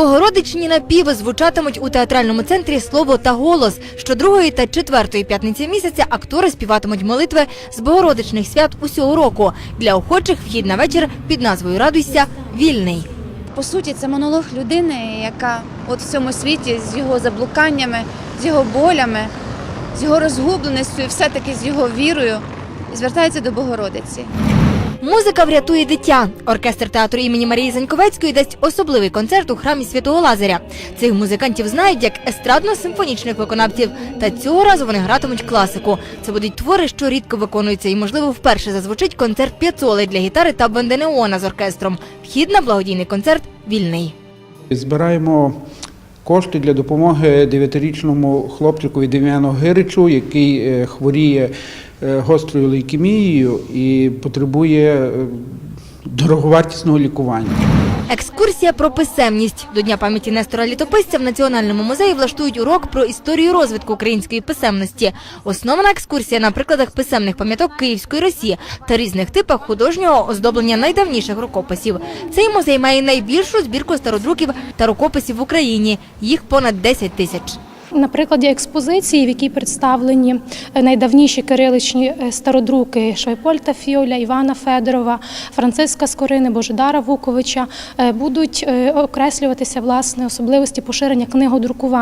Богородичні напіви звучатимуть у театральному центрі Слово та голос. Щодругої та четвертої п'ятниці місяця актори співатимуть молитви з Богородичних свят усього року. Для охочих вхід на вечір під назвою Радуйся вільний. По суті, це монолог людини, яка от в цьому світі з його заблуканнями, з його болями, з його розгубленістю і все-таки з його вірою звертається до Богородиці. Музика врятує дитя. Оркестр театру імені Марії Заньковецької дасть особливий концерт у храмі Святого Лазаря. Цих музикантів знають як естрадно-симфонічних виконавців. Та цього разу вони гратимуть класику. Це будуть твори, що рідко виконуються, і можливо вперше зазвучить концерт п'яцоли для гітари та банденеона з оркестром. Вхід на благодійний концерт вільний. Збираємо кошти для допомоги дев'ятирічному хлопчику Дем'яну Гиричу, який е, хворіє гострою лейкемією і потребує е, дороговартісного лікування. Екскурсія про писемність. До Дня пам'яті Нестора Літописця в Національному музеї влаштують урок про історію розвитку української писемності. Основана екскурсія на прикладах писемних пам'яток Київської Росії та різних типах художнього оздоблення найдавніших рукописів. Цей музей має найбільшу збірку стародруків та рукописів в Україні. Їх понад 10 тисяч. На прикладі експозиції, в якій представлені е, найдавніші кириличні е, стародруки Швейпольта Фіоля, Івана Федорова, Франциска Скорини, Божидара Вуковича, е, будуть окреслюватися власне особливості поширення книгодрукування.